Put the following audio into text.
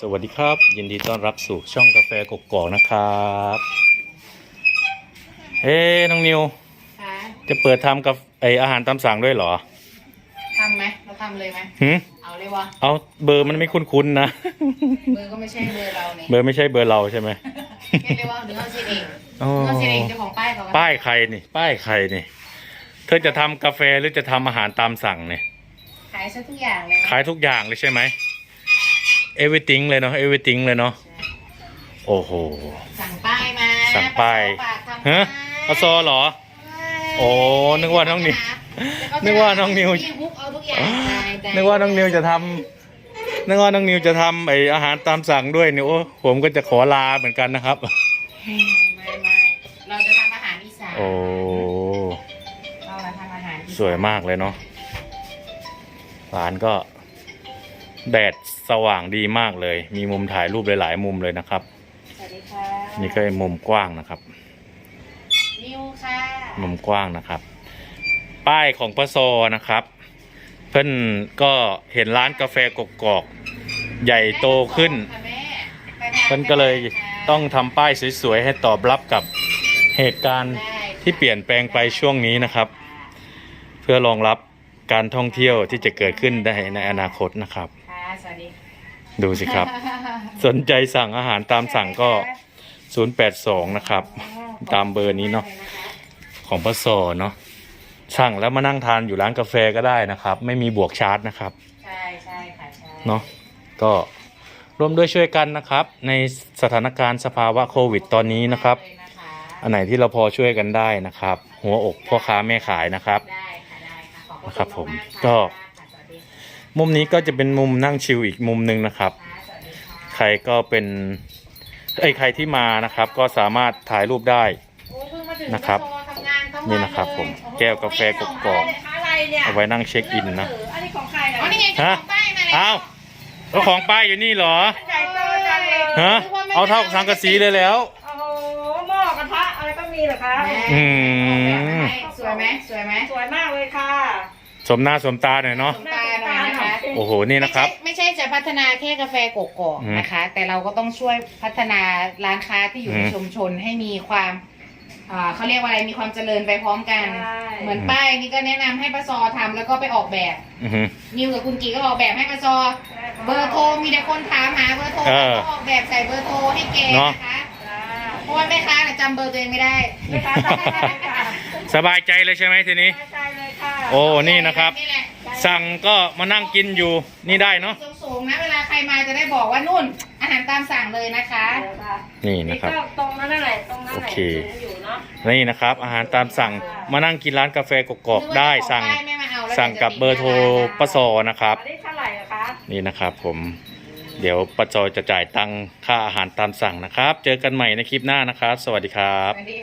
สวัสดีครับ ยินดีต้อนรับสู่ช่องกาแฟกกอกนะครับเฮ้น้องนิวคะจะเปิดทำกับไออาหารตามสั่งด้วยเหรอทำไหมเราทำเลยไหมหืมเอาเลยวะเอาเบอร์มันไม่คุ้นๆนะ เบอร์ก็ไม่ใช่เบอร์เราเนี่ยเบอร์ไม่ใช่เบอร์เราใช่ไหม เรียกได้ว่าหรือเขาเซ็นเองอ๋อเขาเซ็นเองเจ้าของป้ายเขาก็ป้ายใครนี่ ป้ายใครนี่ เธอจะทำกาแฟหรือจะทำอาหารตามสั่งเนี่ยขายซะทุกอย่างเลยขายทุกอย่างเลยใช่ไหม everything เลยเนาะ everything เลยเนาะโอ้โหสั่งป้ายมาสั่งป้ายปากทำฮะป้ายอซอเหรอ โอ้นึกว่าน้องนิวเดี๋ยเขจะนึกว่าน้องนิวพี่ฮุกเอาทุกอย่างได้ได้นึกว่าน้องนิวจะทำนึกว่าน้องนิวจะทำไออาหารตามสั่งด้วยเนี่ยโอ้ผมก็จะขอลาเหมือนกันนะครับไม่ไม่เราจะทำอาหารอีสานโอ้เราจะทำอาหารอีสานสวยมากเลยเนาะร้านก็ แดดสว่างดีมากเลย มีมุมถ่ายรูปหลาย ๆ มุมเลยนะครับ สวัสดีค่ะนี่ก็มุมกว้างนะครับ นิวค่ะมุมกว้างนะครับ ป้ายของปะโซนะครับ เพิ่นก็เห็นร้านกาแฟกกอกใหญ่โตขึ้นค่ะแม่ไปทานเพิ่นก็เลยต้องทำป้ายสวย ๆ ให้ตอบรับกับเหตุการณ์ได้ที่เปลี่ยนแปลงไปช่วงนี้นะครับ เพื่อรองรับการท่องเที่ยวที่จะเกิดขึ้นได้ในอนาคตนะครับค่ะ สวัสดีดูสิครับ สนใจสั่งอาหารตามสั่งก็ 082 นะครับ ตามเบอร์นี้เนาะของปะโซเนาะสั่งแล้วมานั่งทานอยู่ร้านกาแฟก็ได้นะครับ ไม่มีบวกชาร์จนะครับใช่ใช่ค่ะใช่เนาะก็ร่วมด้วยช่วยกันนะครับ ในสถานการณ์สภาวะโควิดตอนนี้นะครับเลยนะคะอันไหนที่เราพอช่วยกันได้นะครับ หัวอกพ่อค้าแม่ขายนะครับ ได้ค่ะได้ค่ะขอบพะนะครับผมากๆก็ค่ะสวัสดีค่ะ มุมนี้ก็จะเป็นมุมนั่งชิลอีกมุมหนึ่งนะครับสวัสดีค่ะใครก็เป็นไอ้ยใครที่มานะครับ ก็สามารถถ่ายรูปได้โอ้เพิ่งมาถึงนะครับโซทำงานทั้งวันี่นะครับเลยผมโอ้โหแก้วกาแฟกกอกอะไรเนี่ยเอาไว้นั่งเช็คอินนะอันนี้ของใครอ๋ออะนี่ไงฮะเจ้าของป้ายมาแล้วอ้าวเจ้าของป้ายอยู่นี่เหรอใหญ่โตจังเลยฮะเอาเท่าสังกะสีเลยแล้วโอ้โหหม้อกระทะอะไรก็มีเหรอคะแม่อืมสวยไหมสวยไหมสวยมากเลยค่ะ สมหน้าสมตาหน่อยเนาะสมตาหน่อยนะคะ โอ้โหนี่นะครับ ไม่ใช่ไม่ใช่จะพัฒนาแค่กาแฟกกอกอืมนะคะ แต่เราก็ต้องช่วยพัฒนาร้านค้าที่อยู่ในอืม ชุมชนให้มีความอ่าเขาเรียกว่าอะไรมีความเจริญไปพร้อมกัน ใช่ เหมือนป้ายนี่ก็แนะนำให้ปะซอทำแล้วก็ไปออกแบบอือฮึ นิวกับคุณกีก็ออกแบบให้ปะซอ เบอร์โทรมีแต่คนถามหาเบอร์โทรเออก็ออกแบบใส่เบอร์โทรให้แกเนอะ นะคะจ้าเพราะว่าแม่ค้าน่ะจำเบอร์ตัวเองไม่ได้ไม่ค้าทำได้ค่ะ สบายใจเลยใช่ไหมทีนี้ใช่เลยค่ะโอ้นี่นะครับนี่แหละ สั่งก็มานั่งกินอยู่นี่ได้เนาะสูงๆนะเวลาใครมาจะได้บอกว่านุ่น อาหารตามสั่งเลยนะคะเดี๋ยวค่ะนี่นี่นะครับก็ตรงนั้นแหละตรงนั้นแหละโอเคสูงอยู่เนาะนี่นะครับ อาหารตามสั่งมานั่งกินร้านกาแฟกกอกได้สั่งนึกว่าเจ้าของป้ายไม่มาเอาแล้วสั่งกับเบอร์โทรปะซอนะครับอันนี้เท่าไหร่อะคะนี่นะครับผมเดี๋ยวปะจอยจะจ่ายตังค่าอาหารตามสั่งนะครับ เจอกันใหม่ในคลิปหน้านะครับ สวัสดีครับสวัสดี